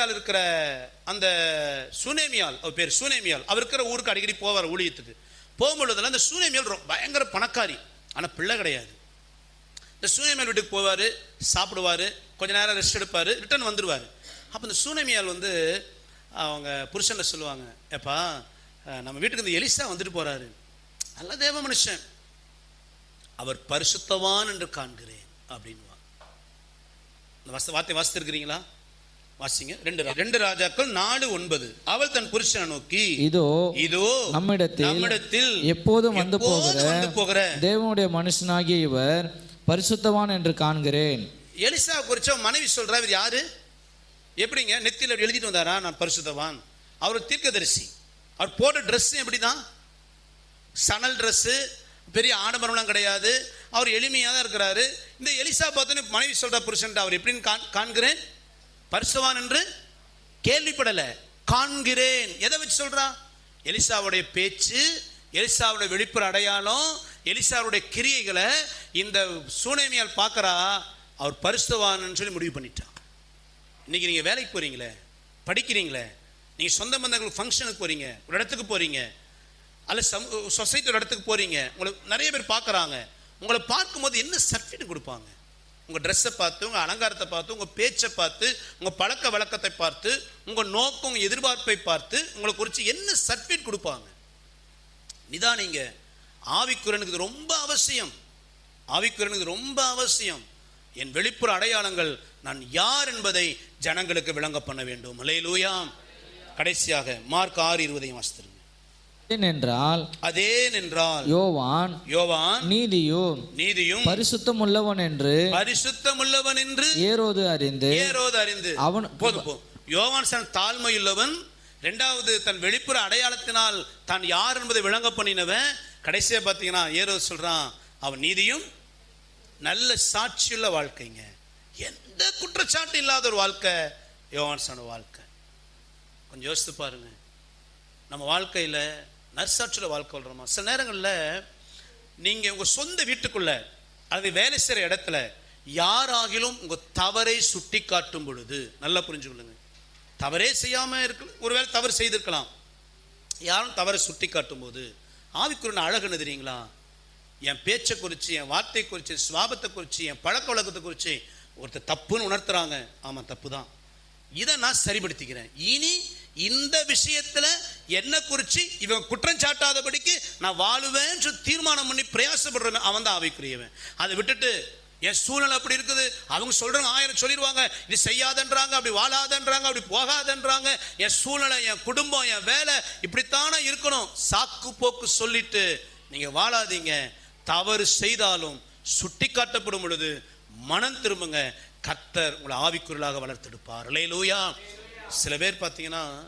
சுனமித்தியால் இருக்கிற அந்த சுனேமியால் அவர் பேர் சுனேமியால் அவர் இருக்கிற ஊருக்கு அடிக்கடி போவார் ஊழியத்துக்கு. போகும்பொழுதுல அந்த சுனேமியால் ரொம்ப பயங்கர பணக்காரி. ஆனால் பிள்ளை கிடையாது. இந்த சுனேமியால் வீட்டுக்கு போவார் சாப்பிடுவார் கொஞ்ச நேரம் ரெஸ்ட் எடுப்பார் ரிட்டர்ன் வந்துடுவார் அப்போ இந்த சுனேமியால் வந்து அவங்க புருஷனை சொல்லுவாங்க ஏப்பா நம்ம வீட்டுக்கு இந்த எலிசா வந்துட்டு போகிறாரு நல்ல தேவ மனுஷன். அவர் பரிசுத்தவான் என்று காண்கிறேன். அப்படின்னு இந்த வார்த்தை வாசித்திருக்கிறீங்களா? வாசிங்க. ரெண்டு ரெண்டு ராஜாக்கள் நாலு ஒன்பது. அவள் தன் புருஷனை நோக்கி இதோ இதோ நம்மிடத்தில் நம்மிடத்தில் எப்போதும் வந்து போகிற வந்து போகிற தேவனுடைய மனுஷனாகிய இவர் பரிசுத்தவான் என்று காண்கிறேன். எலிசா குறிச்ச மனைவி சொல்றா இவர் யாரு? எப்படிங்க? நெத்தியில அப்படி எழுதிட்டு வந்தாரா? நான் பரிசுத்தவான். அவர் தீர்க்கதரிசி. அவர் போட்ட ட்ரெஸ் எப்படிதான் சணல் ட்ரெஸ்ஸு பெரிய ஆடம்பரம்லாம் கிடையாது. அவர் எளிமையாக தான் இருக்கிறாரு. இந்த எலிசா பார்த்தோன்னு மனைவி சொல்ற புருஷன் அவர் எப்படின்னு காண் காண்கிறேன். பரிசுவான் என்று கேள்விப்படலை. காண்கிறேன். எதை வச்சு சொல்றா? எலிசாவுடைய பேச்சு எலிசாவுடைய வெளிப்புற அடையாளம் எலிசாவுடைய கிரியைகளை இந்த சூனேமியால் பார்க்கறா. அவர் பரிசுவான்னு சொல்லி முடிவு பண்ணிட்டான் இன்னைக்கு நீங்கள் வேலைக்கு போகிறீங்களே படிக்கிறீங்களே? நீங்கள் சொந்த பந்தங்களுக்கு ஃபங்க்ஷனுக்கு போகிறீங்க ஒரு இடத்துக்கு போகிறீங்க அல்ல சம் சொசைட்டி ஒரு இடத்துக்கு போகிறீங்க உங்களை நிறைய பேர் பார்க்குறாங்க. உங்களை பார்க்கும்போது என்ன சர்டிஃபிகேட் கொடுப்பாங்க? உங்கள் ட்ரெஸ்ஸை பார்த்து உங்கள் அலங்காரத்தை பார்த்து உங்கள் பேச்சை பார்த்து உங்கள் பழக்க வழக்கத்தை பார்த்து உங்கள் நோக்கம் உங்கள் எதிர்பார்ப்பை பார்த்து உங்களை குறித்து என்ன சர்டிஃபிகேட் கொடுப்பாங்க? நிதானிங்க. ஆவிக்குரனுக்கு இது ரொம்ப அவசியம். ஆவிக்குரனுக்கு இது ரொம்ப அவசியம். என் வெளிப்புற அடையாளங்கள் நான் யார் என்பதை ஜனங்களுக்கு விளங்க பண்ண வேண்டும். அலையிலூயாம் கடைசியாக மார்க் ஆறு இருபதையும் வாசித்திருங்க. ஏனென்றால் அதே நின்றால் யோவான் யோவான் நீதியும் நீதியும் பரிசுத்தம் உள்ளவன் என்று பரிசுத்தமுள்ளவன் என்று ஏரோது அறிந்து ஏரோது அறிந்து அவன் போதும் யோவான் சன் தாழ்மையுள்ளவன் ரெண்டாவது தன் வெளிப்புற அடையாளத்தினால் தான் யார் என்பதை விளங்க பண்ணினவன். கடைசியா பார்த்தீங்கன்னா ஏரோது சொல்றான் அவன் நீதியும் நல்ல சாட்சியுள்ள வாழ்க்கைங்க. எந்த குற்றச்சாட்டு இல்லாத ஒரு வாழ்க்கை? யோவான் சன வாழ்க்கை. கொஞ்சம் யோசித்து பாருங்க. நம்ம வாழ்க்கையில நர்சாட்சியில் வாழ்க்கை வாழ்றோமா சில நேரங்களில் நீங்கள் உங்கள் சொந்த வீட்டுக்குள்ள அது வேலை செய்கிற இடத்துல யாராகிலும் உங்கள் தவறை சுட்டி காட்டும் பொழுது நல்லா புரிஞ்சுக்கொள்ளுங்க. தவறே செய்யாமல் இருக்க ஒருவேளை தவறு செய்திருக்கலாம். யாரும் தவறை சுட்டி காட்டும் போது ஆவிக்குரிய அழகுன்னு தெரியுங்களா? என் பேச்சை குறித்து என் வார்த்தை குறித்து சுவாபத்தை குறித்து என் பழக்க வழக்கத்தை குறித்து ஒருத்தர் தப்புன்னு உணர்த்துறாங்க. ஆமாம் தப்பு தான் இதை நான் சரிப்படுத்திக்கிறேன் இனி இந்த விஷயத்தில் என்ன குறித்து இவன் குற்றம் சாட்டாதபடிக்கு நான் வாழுவேன் தீர்மானம் பண்ணி பிரயாசப்படுறவன் அவன் தான் ஆவிக்குரியவன். அதை விட்டுட்டு என் சூழ்நிலை அப்படி இருக்குது அவங்க சொல்கிறாங்க ஆயிரம் சொல்லிடுவாங்க இது செய்யாதன்றாங்க அப்படி வாழாதன்றாங்க அப்படி போகாதன்றாங்க என் சூழ்நிலை என் குடும்பம் என் வேலை இப்படித்தானே இருக்கணும். சாக்கு போக்கு சொல்லிட்டு நீங்கள் வாழாதீங்க. தவறு செய்தாலும் சுட்டி காட்டப்படும் பொழுது மனம் திரும்புங்க. கத்தர் உங்களை ஆவிக்குரலாக வளர்த்தெடுப்பார். லூயா சில பேர் பார்த்தீங்கன்னா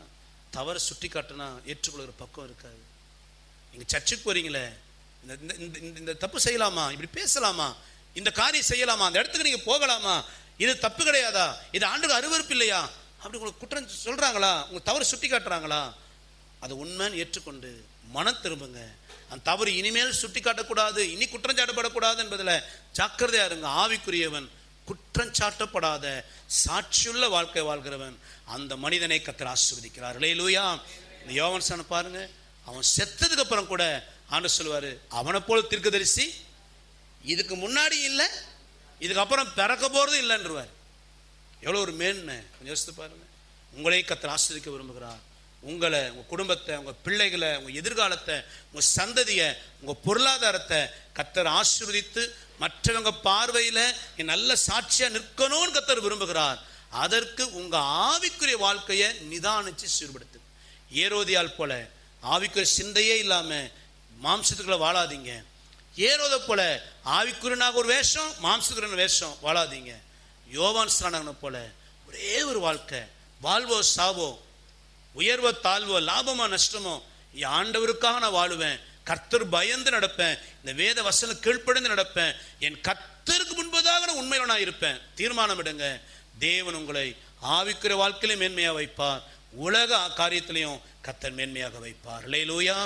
தவறு சுட்டி காட்டினா ஏற்றுக்கொள்கிற பக்கம் இருக்காது. நீங்கள் சர்ச்சுக்கு போறீங்களே இந்த இந்த- இந்த இந்த- இந்த தப்பு செய்யலாமா? இப்படி பேசலாமா? இந்த காரியம் செய்யலாமா? அந்த இடத்துக்கு நீங்கள் போகலாமா? இது தப்பு கிடையாதா? இது ஆண்டுக்கு அருவருப்பு இல்லையா? அப்படி உங்களுக்கு குற்றம் சொல்கிறாங்களா உங்களுக்கு தவறு சுட்டி காட்டுறாங்களா அதை உண்மைன்னு ஏற்றுக்கொண்டு மனம் திரும்புங்க. அந்த தவறு இனிமேல் சுட்டி காட்டக்கூடாது இனி குற்றம் சாட்டப்படக்கூடாது என்பதில் ஜாக்கிரதையா இருங்க. ஆவிக்குரியவன் குற்றம் சாட்டப்படாத சாட்சியுள்ள வாழ்க்கை வாழ்கிறவன் அந்த மனிதனை கத்தர் ஆசீர்வதிக்கிறார். இல்லையிலூயா இந்த யோகன்சனை பாருங்க அவன் செத்ததுக்கு அப்புறம் கூட ஆண்டு சொல்லுவார் அவனை போல் தீர்க்கதரிசி இதுக்கு முன்னாடி இல்லை இதுக்கப்புறம் பிறக்க போகிறது இல்லைன்றவார். எவ்வளோ ஒரு மேன்மை. கொஞ்சம் யோசித்து பாருங்க. உங்களையும் கத்தர் ஆஸ்வதிக்க விரும்புகிறார். உங்களை உங்கள் குடும்பத்தை உங்கள் பிள்ளைகளை உங்கள் எதிர்காலத்தை உங்கள் சந்ததியை உங்கள் பொருளாதாரத்தை கத்தர் ஆசிர்வதித்து மற்றவங்க பார்வையில் நல்ல சாட்சியாக நிற்கணும்னு கத்தர் விரும்புகிறார். அதற்கு உங்கள் ஆவிக்குரிய வாழ்க்கையை நிதானித்து சீர்படுத்து. ஏரோதியால் போல ஆவிக்குரிய சிந்தையே இல்லாமல் மாம்சத்துக்குள்ளே வாழாதீங்க. ஏரோதை போல ஆவிக்குரியனாக ஒரு வேஷம் மாம்சத்துக்குரிய வேஷம் வாழாதீங்க. யோவான் ஸ்நானகனை போல ஒரே ஒரு வாழ்க்கை. வாழ்வோ சாவோ உயர்வோ தாழ்வோ லாபமோ நஷ்டமோ ஆண்டவருக்காக நான் வாழுவேன். கர்த்தர் பயந்து நடப்பேன். இந்த வேத வசனம் கீழ்ப்படைந்து நடப்பேன். என் கர்த்தருக்கு முன்பதாக நான் உண்மையில நான் இருப்பேன். தீர்மானம் எடுங்க தேவன் உங்களை ஆவிக்கிற வாழ்க்கையிலும் மேன்மையாக வைப்பார். உலக காரியத்திலையும் கத்தர் மேன்மையாக வைப்பார். லேலூயா